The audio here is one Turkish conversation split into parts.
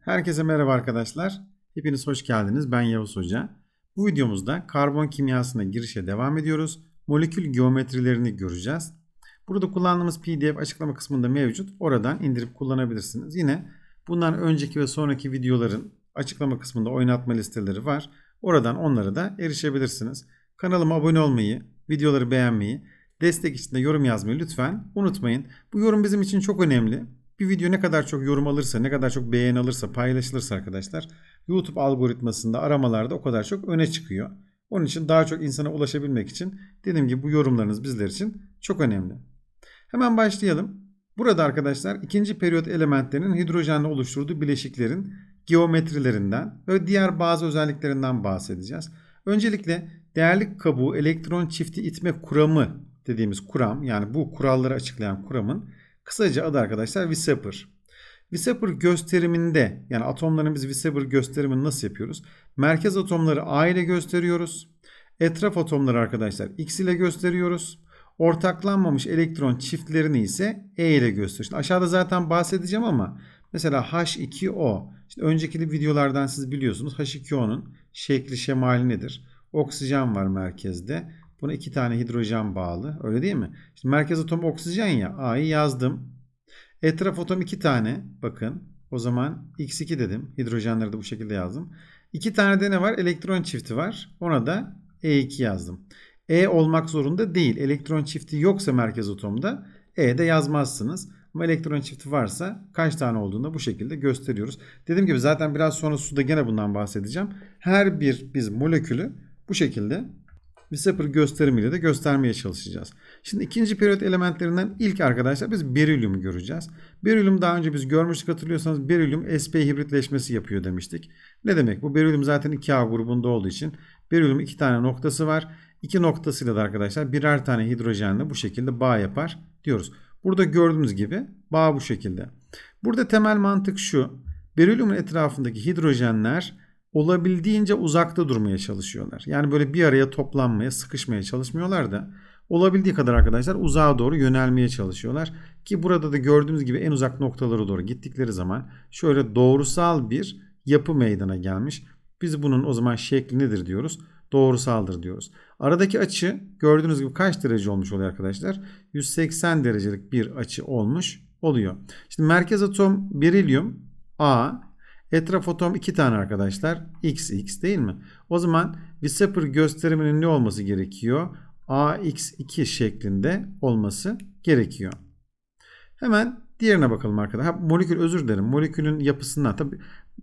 Herkese merhaba arkadaşlar. Hepiniz hoş geldiniz. Ben Yavuz Hoca. Bu videomuzda karbon kimyasına girişe devam ediyoruz. Molekül geometrilerini göreceğiz. Burada kullandığımız PDF açıklama kısmında mevcut. Oradan indirip kullanabilirsiniz. Yine bundan önceki ve sonraki videoların açıklama kısmında oynatma listeleri var. Oradan onlara da erişebilirsiniz. Kanalıma abone olmayı, videoları beğenmeyi, destek için de yorum yazmayı lütfen unutmayın. Bu yorum bizim için çok önemli. Bir video ne kadar çok yorum alırsa, ne kadar çok beğen alırsa, paylaşılırsa arkadaşlar YouTube algoritmasında aramalarda o kadar çok öne çıkıyor. Onun için daha çok insana ulaşabilmek için dediğim gibi bu yorumlarınız bizler için çok önemli. Hemen başlayalım. Burada arkadaşlar ikinci periyot elementlerinin hidrojenle oluşturduğu bileşiklerin geometrilerinden ve diğer bazı özelliklerinden bahsedeceğiz. Öncelikle değerlik kabuğu elektron çifti itme kuramı dediğimiz kuram yani bu kuralları açıklayan kuramın kısaca adı arkadaşlar Weissaper. Weissaper gösteriminde yani atomların biz Weissaper gösterimini nasıl yapıyoruz? Merkez atomları A ile gösteriyoruz. Etraf atomları arkadaşlar X ile gösteriyoruz. Ortaklanmamış elektron çiftlerini ise E ile gösteriyoruz. Şimdi aşağıda zaten bahsedeceğim ama mesela H2O. İşte önceki videolardan siz biliyorsunuz H2O'nun şekli şemali nedir? Oksijen var merkezde. Buna iki tane hidrojen bağlı. Öyle değil mi? Şimdi merkez atom oksijen ya. A'yı yazdım. Etraf atom iki tane. Bakın. O zaman X2 dedim. Hidrojenleri de bu şekilde yazdım. İki tane de ne var? Elektron çifti var. Ona da E2 yazdım. E olmak zorunda değil. Elektron çifti yoksa merkez atomda E de yazmazsınız. Ama elektron çifti varsa kaç tane olduğunu bu şekilde gösteriyoruz. Dediğim gibi zaten biraz sonra suda gene bundan bahsedeceğim. Her bir biz molekülü bu şekilde Weissaper gösterimiyle de göstermeye çalışacağız. Şimdi ikinci periyot elementlerinden ilk arkadaşlar biz berilyumu göreceğiz. Berilyum daha önce biz görmüştük hatırlıyorsanız berilyum sp hibritleşmesi yapıyor demiştik. Ne demek bu? Berilyum zaten 2A grubunda olduğu için berilyum iki tane noktası var. İki noktasıyla da arkadaşlar birer tane hidrojenle bu şekilde bağ yapar diyoruz. Burada gördüğümüz gibi bağ bu şekilde. Burada temel mantık şu. Berilyumun etrafındaki hidrojenler olabildiğince uzakta durmaya çalışıyorlar. Yani böyle bir araya toplanmaya, sıkışmaya çalışmıyorlar da olabildiği kadar arkadaşlar uzağa doğru yönelmeye çalışıyorlar. Ki burada da gördüğünüz gibi en uzak noktalara doğru gittikleri zaman şöyle doğrusal bir yapı meydana gelmiş. Biz bunun o zaman şekli nedir diyoruz? Doğrusaldır diyoruz. Aradaki açı gördüğünüz gibi kaç derece olmuş oluyor arkadaşlar? 180 derecelik bir açı olmuş oluyor. Şimdi merkez atom berilyum A Etraf atom 2 tane arkadaşlar. XX değil mi? O zaman Weissaper gösteriminin ne olması gerekiyor? AX2 şeklinde olması gerekiyor. Hemen diğerine bakalım arkadaşlar. Ha, molekül özür dilerim. Molekülün yapısından. Tabi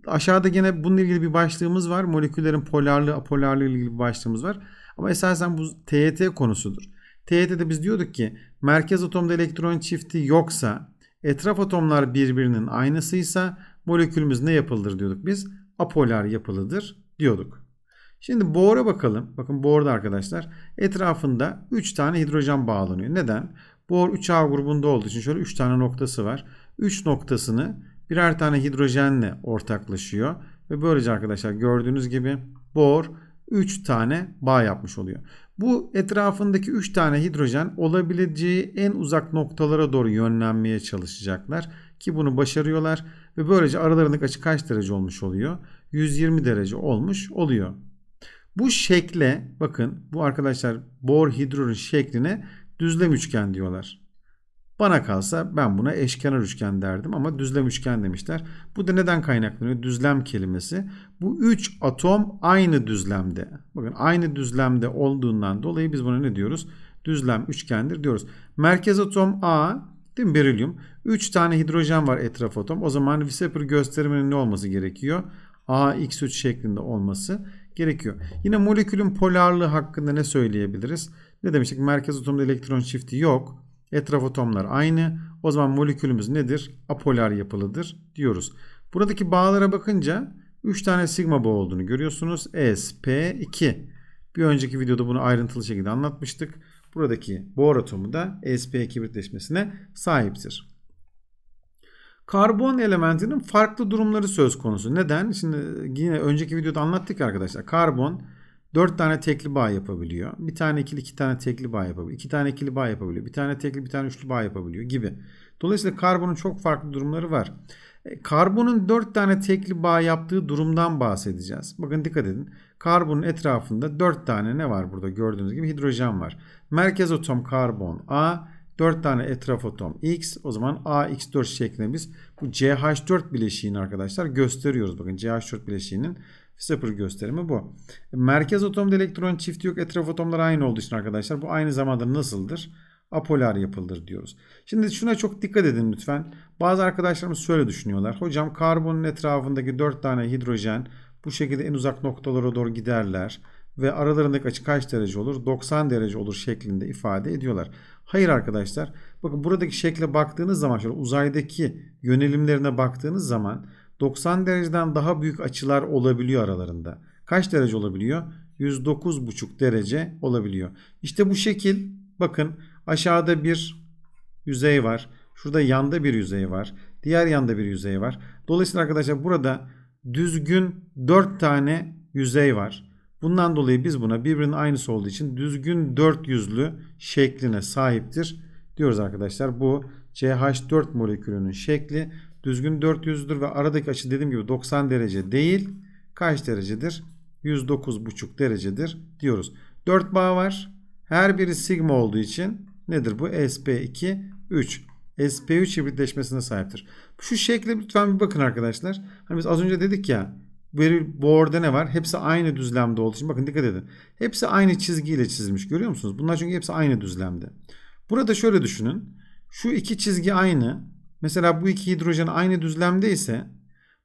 aşağıda gene bununla ilgili bir başlığımız var. Moleküllerin polarlığı, apolarlığı ile ilgili bir başlığımız var. Ama esasen bu TYT konusudur. TYT'de biz diyorduk ki merkez atomda elektron çifti yoksa etraf atomlar birbirinin aynısıysa molekülümüz ne yapılıdır diyorduk biz? Apolar yapılıdır diyorduk. Şimdi Bohr'a bakalım. Bakın Bohr'da arkadaşlar etrafında 3 tane hidrojen bağlanıyor. Neden? Bohr 3A grubunda olduğu için şöyle 3 tane noktası var. 3 noktasını birer tane hidrojenle ortaklaşıyor. Ve böylece arkadaşlar gördüğünüz gibi Bohr 3 tane bağ yapmış oluyor. Bu etrafındaki 3 tane hidrojen olabileceği en uzak noktalara doğru yönlenmeye çalışacaklar. Ki bunu başarıyorlar. Ve böylece aralarındaki açı kaç derece olmuş oluyor? 120 derece olmuş oluyor. Bu şekle bakın bu arkadaşlar Bohr hidrojen şekline düzlem üçgen diyorlar. Bana kalsa ben buna eşkenar üçgen derdim ama düzlem üçgen demişler. Bu da neden kaynaklanıyor? Düzlem kelimesi. Bu 3 atom aynı düzlemde. Bakın aynı düzlemde olduğundan dolayı biz buna ne diyoruz? Düzlem üçgendir diyoruz. Merkez atom A, değil mi? Berilyum. 3 tane hidrojen var etraf atom. O zaman Weissaper gösteriminin ne olması gerekiyor? AX3 şeklinde olması gerekiyor. Yine molekülün polarlığı hakkında ne söyleyebiliriz? Ne demiştik? Merkez atomda elektron çifti yok. Etraf atomlar aynı. O zaman molekülümüz nedir? Apolar yapılıdır diyoruz. Buradaki bağlara bakınca 3 tane sigma bağı olduğunu görüyorsunuz. sp2. Bir önceki videoda bunu ayrıntılı şekilde anlatmıştık. Buradaki bohr atomu da sp2 birleşmesine sahiptir. Karbon elementinin farklı durumları söz konusu. Neden? Şimdi yine önceki videoda anlattık arkadaşlar. Karbon 4 tane tekli bağ yapabiliyor. Bir tane ikili, iki tane tekli bağ yapabiliyor. İki tane ikili bağ yapabiliyor. Bir tane tekli, bir tane üçlü bağ yapabiliyor gibi. Dolayısıyla karbonun çok farklı durumları var. Karbonun 4 tane tekli bağ yaptığı durumdan bahsedeceğiz. Bakın dikkat edin. Karbonun etrafında 4 tane ne var burada gördüğünüz gibi hidrojen var. Merkez atom karbon A, 4 tane etraf atom X. O zaman AX4 şeklinde biz bu CH4 bileşiğini arkadaşlar gösteriyoruz. Bakın CH4 bileşiğinin sıfır gösterimi bu. Merkez atomda elektron çifti yok. Etraf atomlar aynı olduğu için arkadaşlar bu aynı zamanda nasıldır? apolar yapıldır diyoruz. Şimdi şuna çok dikkat edin lütfen. Bazı arkadaşlarımız şöyle düşünüyorlar. Hocam karbonun etrafındaki 4 tane hidrojen bu şekilde en uzak noktalara doğru giderler ve aralarındaki açı kaç derece olur? 90 derece olur şeklinde ifade ediyorlar. Hayır arkadaşlar. Bakın buradaki şekle baktığınız zaman şöyle uzaydaki yönelimlerine baktığınız zaman 90 dereceden daha büyük açılar olabiliyor aralarında. Kaç derece olabiliyor? 109,5 derece olabiliyor. İşte bu şekil bakın Aşağıda bir yüzey var. Şurada yanda bir yüzey var. Diğer yanda bir yüzey var. Dolayısıyla arkadaşlar burada düzgün 4 tane yüzey var. Bundan dolayı biz buna birbirinin aynısı olduğu için düzgün 4 yüzlü şekline sahiptir diyoruz arkadaşlar. Bu CH4 molekülünün şekli düzgün 4 yüzlüdür ve aradaki açı dediğim gibi 90 derece değil. Kaç derecedir? 109,5 derecedir diyoruz. 4 bağ var. Her biri sigma olduğu için nedir bu? sp2 3. sp3 hibritleşmesine sahiptir. Şu şekle lütfen bir bakın arkadaşlar. Hani biz az önce dedik ya bu board'da ne var? Hepsi aynı düzlemde olduğu için bakın dikkat edin. Hepsi aynı çizgiyle çizilmiş görüyor musunuz? Bunlar çünkü hepsi aynı düzlemde. Burada şöyle düşünün. Şu iki çizgi aynı. Mesela bu iki hidrojen aynı düzlemde ise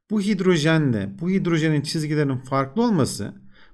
bu hidrojenle bu hidrojenin çizgilerinin farklı olması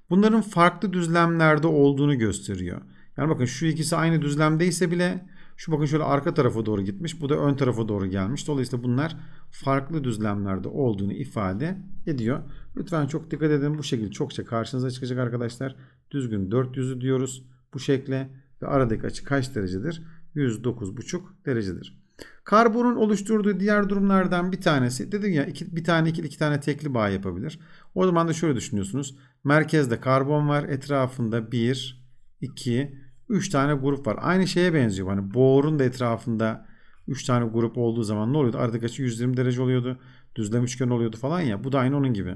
bunların farklı düzlemlerde olduğunu gösteriyor. Yani bakın şu ikisi aynı düzlemdeyse bile şu bakın şöyle arka tarafa doğru gitmiş. Bu da ön tarafa doğru gelmiş. Dolayısıyla bunlar farklı düzlemlerde olduğunu ifade ediyor. Lütfen çok dikkat edin. Bu şekilde çokça karşınıza çıkacak arkadaşlar. Düzgün 400'ü diyoruz bu şekle ve aradaki açı kaç derecedir? 109,5 derecedir. Karbonun oluşturduğu diğer durumlardan bir tanesi dedim ya iki, bir tane ikili iki tane tekli bağ yapabilir. O zaman da şöyle düşünüyorsunuz. Merkezde karbon var. Etrafında 1, 2, 3 tane grup var. Aynı şeye benziyor. Hani boğurun da etrafında 3 tane grup olduğu zaman ne oluyordu? Aradaki açı 120 derece oluyordu. Düzlem üçgen oluyordu falan ya. Bu da aynı onun gibi.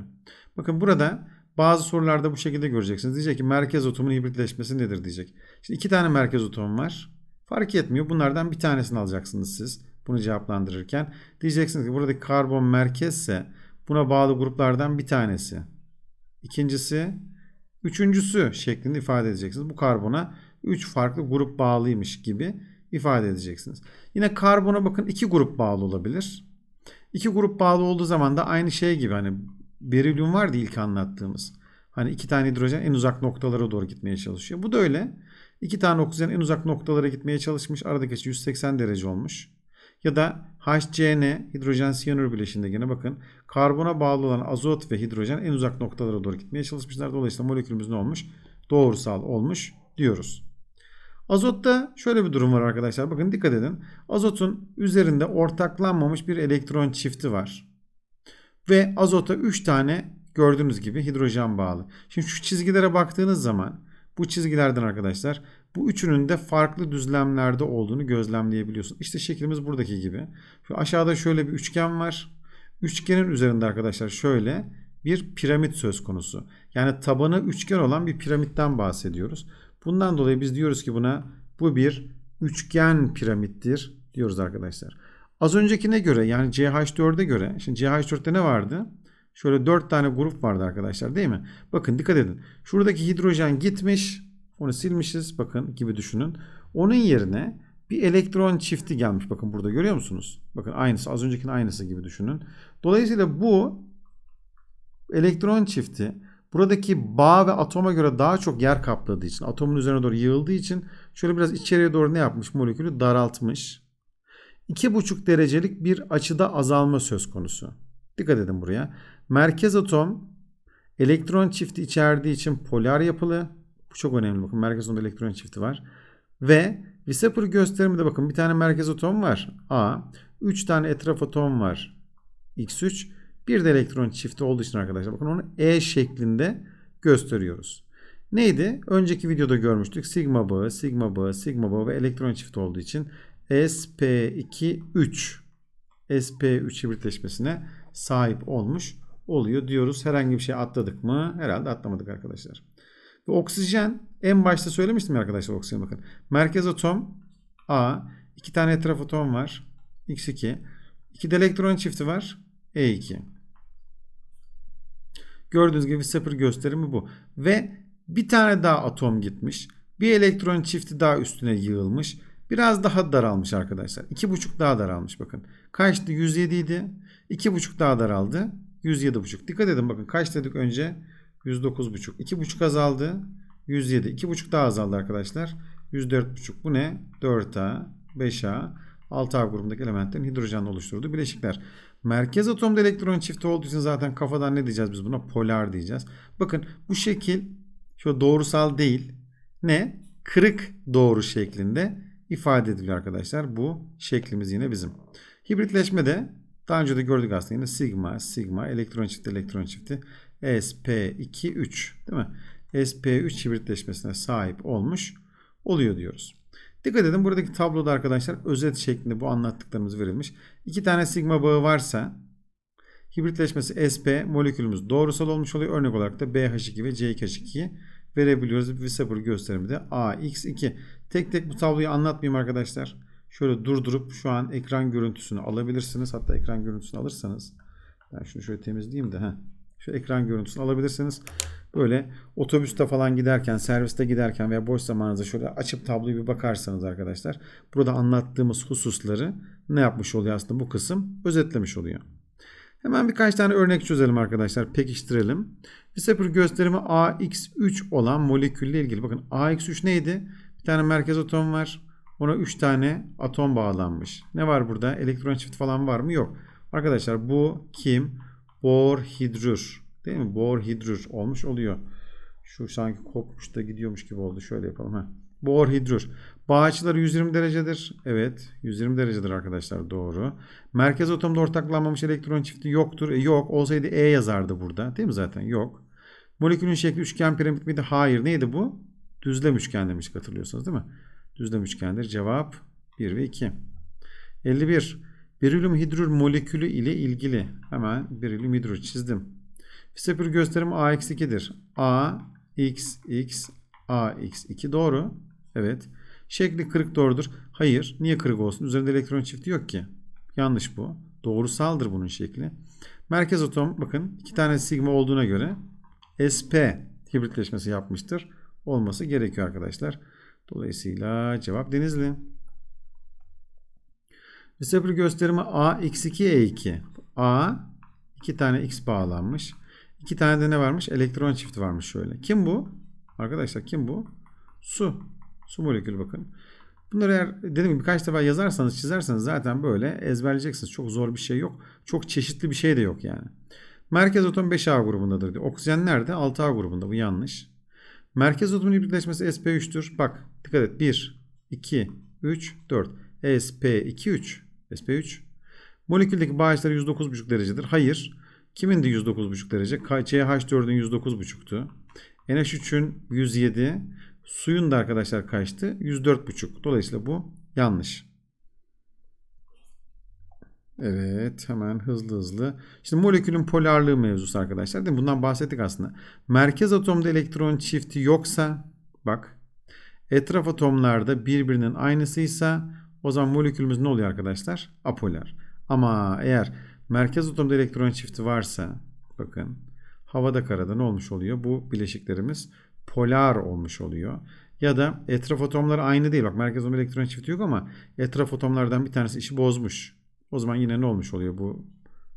Bakın burada bazı sorularda bu şekilde göreceksiniz. Diyecek ki merkez atomun hibritleşmesi nedir diyecek. Şimdi iki tane merkez atom var. Fark etmiyor. Bunlardan bir tanesini alacaksınız siz. Bunu cevaplandırırken. Diyeceksiniz ki buradaki karbon merkezse buna bağlı gruplardan bir tanesi. İkincisi, üçüncüsü şeklinde ifade edeceksiniz. Bu karbona 3 farklı grup bağlıymış gibi ifade edeceksiniz. Yine karbona bakın 2 grup bağlı olabilir. 2 grup bağlı olduğu zaman da aynı şey gibi hani berilyum vardı ilk anlattığımız. Hani iki tane hidrojen en uzak noktalara doğru gitmeye çalışıyor. Bu da öyle. İki tane oksijen en uzak noktalara gitmeye çalışmış. Aradaki açı 180 derece olmuş. Ya da HCN hidrojen siyanür bileşiğinde gene bakın karbona bağlı olan azot ve hidrojen en uzak noktalara doğru gitmeye çalışmışlar. Dolayısıyla molekülümüz ne olmuş? Doğrusal olmuş diyoruz. Azotta şöyle bir durum var arkadaşlar. Bakın dikkat edin. Azotun üzerinde ortaklanmamış bir elektron çifti var. Ve azota 3 tane gördüğünüz gibi hidrojen bağlı. Şimdi şu çizgilere baktığınız zaman bu çizgilerden arkadaşlar bu üçünün de farklı düzlemlerde olduğunu gözlemleyebiliyorsun. İşte şeklimiz buradaki gibi. Şu aşağıda şöyle bir üçgen var. Üçgenin üzerinde arkadaşlar şöyle bir piramit söz konusu. Yani tabanı üçgen olan bir piramitten bahsediyoruz. Bundan dolayı biz diyoruz ki buna bu bir üçgen piramittir diyoruz arkadaşlar. Az öncekine göre yani CH4'e göre şimdi CH4'te ne vardı? Şöyle 4 tane grup vardı arkadaşlar değil mi? Bakın dikkat edin. Şuradaki hidrojen gitmiş. Onu silmişiz bakın gibi düşünün. Onun yerine bir elektron çifti gelmiş. Bakın burada görüyor musunuz? Bakın aynısı az öncekinin aynısı gibi düşünün. Dolayısıyla bu elektron çifti Buradaki bağ ve atoma göre daha çok yer kapladığı için, atomun üzerine doğru yığıldığı için şöyle biraz içeriye doğru ne yapmış? Molekülü daraltmış. 2,5 derecelik bir açıda azalma söz konusu. Dikkat edin buraya. Merkez atom elektron çifti içerdiği için polar yapılı. Bu çok önemli. Bakın merkez atomda elektron çifti var. Ve Visapur gösteriminde bakın bir tane merkez atom var. A. 3 tane etraf atom var. X3. Bir de elektron çifti olduğu için arkadaşlar bakın onu E şeklinde gösteriyoruz. Neydi? Önceki videoda görmüştük. Sigma bağı, sigma bağı, sigma bağı ve elektron çifti olduğu için sp2 3 sp3 hibritleşmesine sahip olmuş oluyor diyoruz. Herhangi bir şey atladık mı? Herhalde atlamadık arkadaşlar. Ve oksijen en başta söylemiştim arkadaşlar oksijen bakın. Merkez atom A. iki tane etraf atom var. X2. İki de elektron çifti var. E2. Gördüğünüz gibi sıfır gösterimi bu. Ve bir tane daha atom gitmiş. Bir elektron çifti daha üstüne yığılmış. Biraz daha daralmış arkadaşlar. 2,5 daha daralmış bakın. Kaçtı? 107 idi. 2,5 daha daraldı. 107,5. Dikkat edin bakın kaç dedik önce? 109,5. 2,5 azaldı. 107. 2,5 daha azaldı arkadaşlar. 104,5. Bu ne? 4A, 5A, 6A grubundaki elementlerin hidrojenle oluşturduğu bileşikler. Merkez atomda elektron çifti olduğu için zaten kafadan ne diyeceğiz biz buna? Polar diyeceğiz. Bakın bu şekil şu doğrusal değil. Ne? Kırık doğru şeklinde ifade ediliyor arkadaşlar. Bu şeklimiz yine bizim. Hibritleşme de daha önce de gördük aslında yine sigma, sigma, elektron çifti, elektron çifti, sp2, 3 değil mi? sp3 hibritleşmesine sahip olmuş oluyor diyoruz. Dikkat edin buradaki tabloda arkadaşlar özet şeklinde bu anlattıklarımız verilmiş. İki tane sigma bağı varsa hibritleşmesi sp molekülümüz doğrusal olmuş oluyor. Örnek olarak da BH2 ve C2H2'yi verebiliyoruz. Sıfır gösterimi de AX2. Tek tek bu tabloyu anlatmayayım arkadaşlar. Şöyle durdurup şu an ekran görüntüsünü alabilirsiniz. Hatta ekran görüntüsünü alırsanız ben şunu şöyle temizleyeyim de heh. Şu ekran görüntüsünü alabilirsiniz. Böyle otobüste falan giderken, serviste giderken veya boş zamanınızda şöyle açıp tabloyu bir bakarsanız arkadaşlar. Burada anlattığımız hususları ne yapmış oluyor aslında bu kısım? Özetlemiş oluyor. Hemen birkaç tane örnek çözelim arkadaşlar. Pekiştirelim. Receptor gösterimi AX3 olan molekülle ilgili. Bakın AX3 neydi? Bir tane merkez atom var. Ona 3 tane atom bağlanmış. Ne var burada? Elektron çift falan var mı? Yok. Arkadaşlar bu kim? Borhidrür. Değil mi? Borhidrür olmuş oluyor. Şu sanki kopmuş da gidiyormuş gibi oldu. Şöyle yapalım. Ha. Borhidrür. Bağ açıları 120 derecedir. Evet. 120 derecedir arkadaşlar. Doğru. Merkez atomda ortaklanmamış elektron çifti yoktur. E, yok. Olsaydı E yazardı burada. Değil mi zaten? Yok. Molekülün şekli üçgen piramit miydi? Hayır. Neydi bu? Düzlem üçgen demiş hatırlıyorsunuz değil mi? Düzlem üçgendir. Cevap 1 ve 2. 51. Berilyum hidrür molekülü ile ilgili. Hemen berilyum hidrür çizdim. Fisepür gösterimi AX2'dir. A, X, X, A, X2 doğru. Evet. Şekli kırık doğrudur. Hayır. Niye kırık olsun? Üzerinde elektron çifti yok ki. Yanlış bu. Doğrusaldır bunun şekli. Merkez atom bakın iki tane sigma olduğuna göre sp hibritleşmesi yapmıştır. Olması gerekiyor arkadaşlar. Dolayısıyla cevap Denizli. Receptor gösterimi A x2 E2. A iki tane X bağlanmış. İki tane de ne varmış? Elektron çifti varmış şöyle. Kim bu? Arkadaşlar kim bu? Su. Su molekülü bakın. Bunları eğer dediğim gibi birkaç defa yazarsanız çizerseniz zaten böyle ezberleyeceksiniz. Çok zor bir şey yok. Çok çeşitli bir şey de yok yani. Merkez atom 5A grubundadır diyor. Oksijen nerede? 6A grubunda. Bu yanlış. Merkez atomun hibritleşmesi sp3'tür. Bak dikkat et. 1, 2, 3, 4. sp2, 3. sp3. Moleküldeki bağ açıları 109,5 derecedir. Hayır. Kimin de 109,5 derece? CH4'ün 109,5'tu. NH3'ün 107. Suyun da arkadaşlar kaçtı? 104,5. Dolayısıyla bu yanlış. Evet hemen hızlı hızlı. Şimdi molekülün polarlığı mevzusu arkadaşlar. Değil mi? Bundan bahsettik aslında. Merkez atomda elektron çifti yoksa bak etraf atomlarda birbirinin aynısıysa o zaman molekülümüz ne oluyor arkadaşlar? Apolar. Ama eğer merkez atomda elektron çifti varsa bakın havada karada ne olmuş oluyor? Bu bileşiklerimiz polar olmuş oluyor. Ya da etraf atomları aynı değil. Bak merkez atom elektron çifti yok ama etraf atomlardan bir tanesi işi bozmuş. O zaman yine ne olmuş oluyor? Bu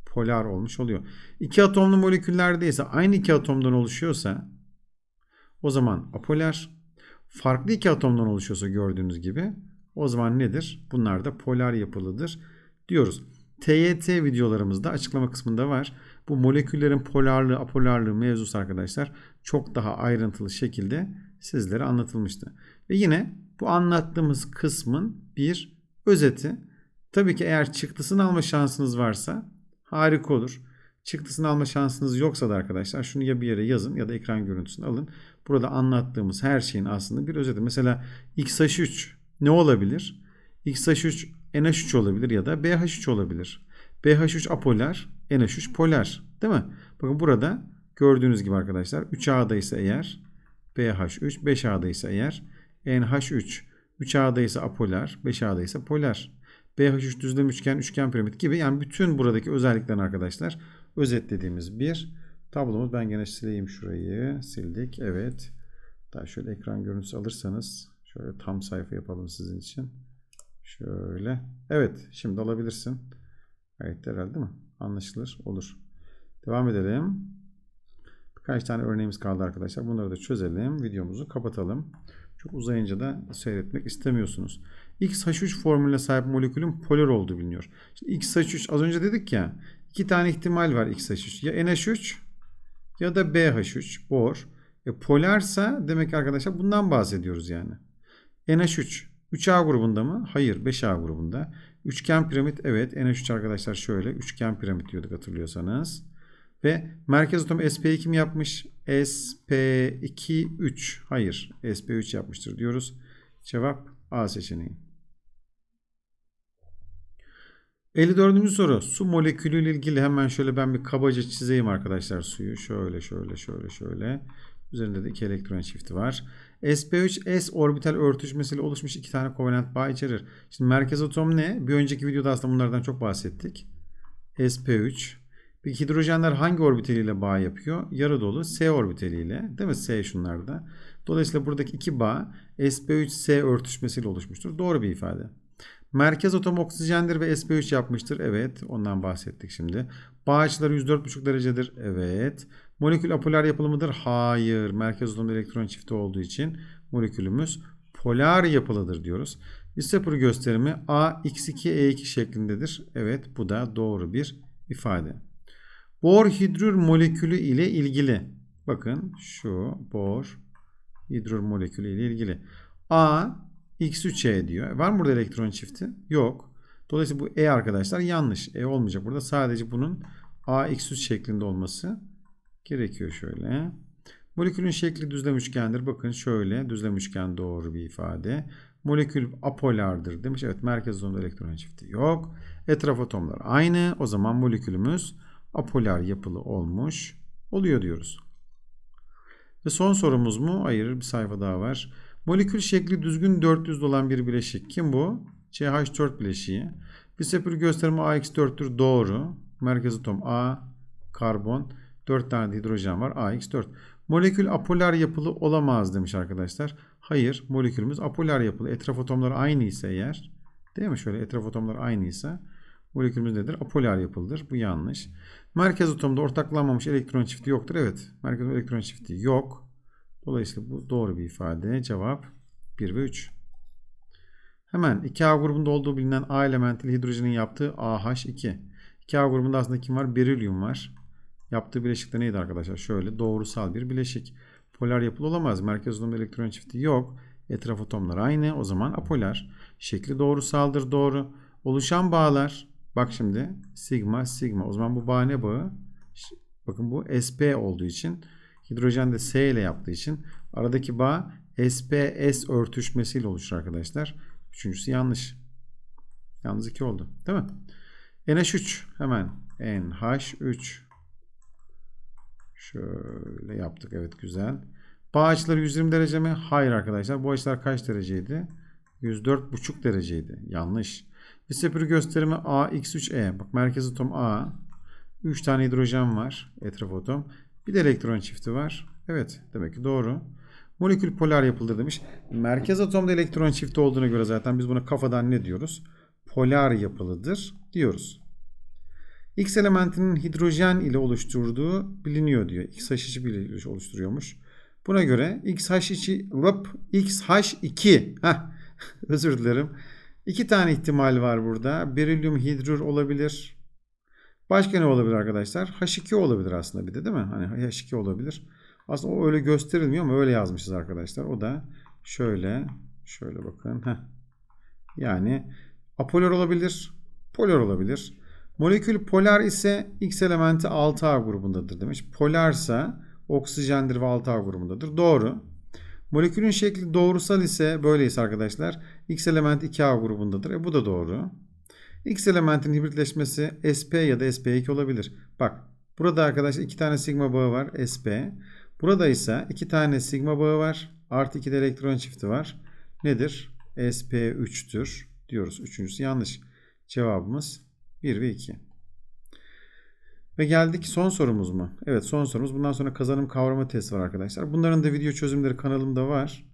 polar olmuş oluyor. İki atomlu moleküllerdeyse aynı iki atomdan oluşuyorsa o zaman apolar. Farklı iki atomdan oluşuyorsa gördüğünüz gibi o zaman nedir? Bunlar da polar yapılıdır diyoruz. TYT videolarımızda açıklama kısmında var. Bu moleküllerin polarlığı, apolarlığı mevzusu arkadaşlar çok daha ayrıntılı şekilde sizlere anlatılmıştı. Ve yine bu anlattığımız kısmın bir özeti. Tabii ki eğer çıktısını alma şansınız varsa harika olur. Çıktısını alma şansınız yoksa da arkadaşlar şunu ya bir yere yazın ya da ekran görüntüsünü alın. Burada anlattığımız her şeyin aslında bir özeti. Mesela XH3 ne olabilir? XH3 NH3 olabilir ya da BH3 olabilir. BH3 apolar, NH3 polar. Değil mi? Bakın burada gördüğünüz gibi arkadaşlar 3A'da ise eğer BH3, 5A'da ise eğer NH3, 3A'da ise apolar, 5A'da ise polar. BH3 düzlem üçgen, üçgen piramit gibi yani bütün buradaki özelliklerini arkadaşlar özetlediğimiz bir tablomuz. Ben gene sileyim şurayı. Sildik. Evet. Daha şöyle ekran görüntüsü alırsanız şöyle tam sayfa yapalım sizin için. Şöyle. Evet. Şimdi alabilirsin. Gayet herhalde değil mi? Anlaşılır. Olur. Devam edelim. Birkaç tane örneğimiz kaldı arkadaşlar. Bunları da çözelim. Videomuzu kapatalım. Çok uzayınca da seyretmek istemiyorsunuz. XH3 formülüne sahip molekülün polar olduğu biliniyor. Şimdi XH3 az önce dedik ya iki tane ihtimal var XH3. Ya NH3 ya da BH3 bor. E polarsa demek ki arkadaşlar bundan bahsediyoruz yani. NH3 3A grubunda mı? Hayır 5A grubunda. Üçgen piramit evet NH3 arkadaşlar şöyle üçgen piramit diyorduk hatırlıyorsanız. Ve merkez atomu SP2 mi yapmış? SP2 3. Hayır SP3 yapmıştır diyoruz. Cevap A seçeneği. 54. soru. Su molekülü ile ilgili hemen şöyle ben bir kabaca çizeyim arkadaşlar suyu. Şöyle şöyle şöyle şöyle. Üzerinde de iki elektron çifti var. Sp3 s orbital örtüşmesiyle oluşmuş iki tane kovalent bağ içerir. Şimdi merkez atom ne? Bir önceki videoda aslında bunlardan çok bahsettik. sp3. Peki hidrojenler hangi orbitaliyle bağ yapıyor? Yarı dolu S orbitaliyle. Değil mi? S şunlarda. Dolayısıyla buradaki iki bağ sp3s örtüşmesiyle oluşmuştur. Doğru bir ifade. Merkez atom oksijendir ve sp3 yapmıştır. Evet. Ondan bahsettik şimdi. Bağ açıları 104,5 derecedir. Evet. Molekül apolar yapılı mıdır? Hayır. Merkez atomda elektron çifti olduğu için molekülümüz polar yapılıdır diyoruz. İstepur gösterimi AX2E2 şeklindedir. Evet. Bu da doğru bir ifade. Bor hidrür molekülü ile ilgili. Bakın şu bor hidrür molekülü ile ilgili. A X3E diyor. Var mı burada elektron çifti? Yok. Dolayısıyla bu E arkadaşlar yanlış. E olmayacak. Burada sadece bunun AX3 şeklinde olması gerekiyor şöyle. Molekülün şekli düzlem üçgendir. Bakın şöyle düzlem üçgen doğru bir ifade. Molekül apolardır demiş. Evet merkez zonda elektron çifti yok. Etraf atomlar aynı. O zaman molekülümüz apolar yapılı olmuş oluyor diyoruz. Ve son sorumuz mu? Hayır bir sayfa daha var. Molekül şekli düzgün 400 olan bir bileşik. Kim bu? CH4 bileşiği. Bisepür gösterimi AX4'tür. Doğru. Merkez atom A, karbon. 4 tane de hidrojen var. AX4. Molekül apolar yapılı olamaz demiş arkadaşlar. Hayır. Molekülümüz apolar yapılı. Etraf atomlar aynı ise eğer. Değil mi? Şöyle etraf atomlar aynı ise molekülümüz nedir? Apolar yapılıdır. Bu yanlış. Merkez atomda ortaklanmamış elektron çifti yoktur. Evet. Merkez elektron çifti yok. Dolayısıyla bu doğru bir ifade. Cevap 1 ve 3. Hemen 2A grubunda olduğu bilinen A elementli hidrojenin yaptığı AH2. 2A grubunda aslında kim var? Berilyum var. Yaptığı bileşik de neydi arkadaşlar? Şöyle doğrusal bir bileşik. Polar yapılı olamaz. Merkez atomda elektron çifti yok. Etraf atomlar aynı. O zaman apolar. Şekli doğrusaldır. Doğru. Oluşan bağlar. Bak şimdi. Sigma, sigma. O zaman bu bağ ne bağı? Bakın bu sp olduğu için hidrojen de S ile yaptığı için aradaki bağ SP-S örtüşmesiyle oluşur arkadaşlar. Üçüncüsü yanlış. Yalnız 2 oldu. Değil mi? NH3 hemen NH3 şöyle yaptık. Evet güzel. Bağ açıları 120 derece mi? Hayır arkadaşlar. Bu açılar kaç dereceydi? 104,5 dereceydi. Yanlış. Bisepür gösterimi AX3E. Bak merkez atom A. 3 tane hidrojen var. Etraf atom. Bir de elektron çifti var. Evet demek ki doğru. Molekül polar yapılır demiş. Merkez atomda elektron çifti olduğuna göre zaten biz buna kafadan ne diyoruz? Polar yapılıdır diyoruz. X elementinin hidrojen ile oluşturduğu biliniyor diyor. XH2 ile oluşturuyormuş. Buna göre XH2 XH2 Heh, özür dilerim. İki tane ihtimal var burada. Berilyum hidrür olabilir. Başka ne olabilir arkadaşlar? H2 olabilir aslında bir de değil mi? Hani H2 olabilir. Aslında o öyle gösterilmiyor ama öyle yazmışız arkadaşlar. O da şöyle şöyle bakın. Heh. Yani apolar olabilir, polar olabilir. Molekül polar ise X elementi 6A grubundadır demiş. Polarsa oksijendir ve 6A grubundadır. Doğru. Molekülün şekli doğrusal ise böyleyse arkadaşlar X elementi 2A grubundadır. E bu da doğru. X elementin hibritleşmesi sp ya da sp2 olabilir. Bak burada arkadaşlar iki tane sigma bağı var sp. Burada ise iki tane sigma bağı var. Artı iki elektron çifti var. Nedir? sp3'tür diyoruz. Üçüncüsü yanlış. Cevabımız 1 ve 2. Ve geldik son sorumuz mu? Evet son sorumuz. Bundan sonra kazanım kavrama testi var arkadaşlar. Bunların da video çözümleri kanalımda var.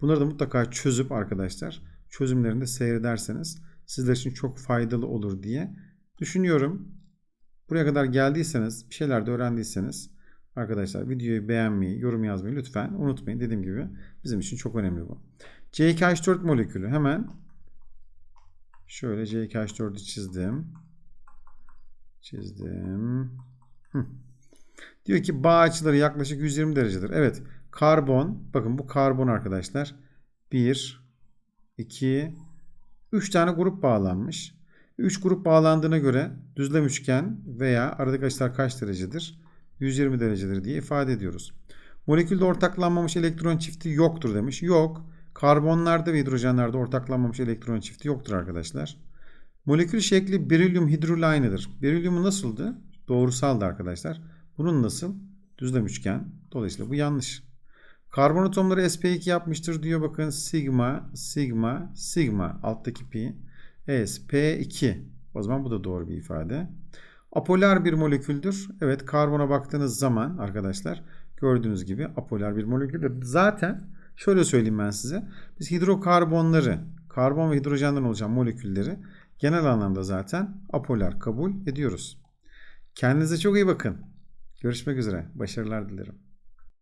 Bunları da mutlaka çözüp arkadaşlar çözümlerini de seyrederseniz sizler için çok faydalı olur diye düşünüyorum. Buraya kadar geldiyseniz bir şeyler de öğrendiyseniz arkadaşlar videoyu beğenmeyi, yorum yazmayı lütfen unutmayın. Dediğim gibi bizim için çok önemli bu. C2H4 molekülü hemen şöyle C2H4'ü çizdim. Çizdim. Diyor ki bağ açıları yaklaşık 120 derecedir. Evet. Karbon. Bakın bu karbon arkadaşlar. 1, 2, 3 tane grup bağlanmış. 3 grup bağlandığına göre düzlem üçgen veya aradaki açılar kaç derecedir? 120 derecedir diye ifade ediyoruz. Molekülde ortaklanmamış elektron çifti yoktur demiş. Yok. Karbonlarda ve hidrojenlerde ortaklanmamış elektron çifti yoktur arkadaşlar. Molekül şekli berilyum hidrol aynıdır. Berilyumu nasıldı? Doğrusaldı arkadaşlar. Bunun nasıl? Düzlem üçgen. Dolayısıyla bu yanlış. Karbon atomları sp2 yapmıştır diyor. Bakın sigma, sigma, sigma alttaki pi. sp2. O zaman bu da doğru bir ifade. Apolar bir moleküldür. Evet karbona baktığınız zaman arkadaşlar gördüğünüz gibi apolar bir moleküldür. Zaten şöyle söyleyeyim ben size. Biz hidrokarbonları, karbon ve hidrojenden oluşan molekülleri genel anlamda zaten apolar kabul ediyoruz. Kendinize çok iyi bakın. Görüşmek üzere. Başarılar dilerim.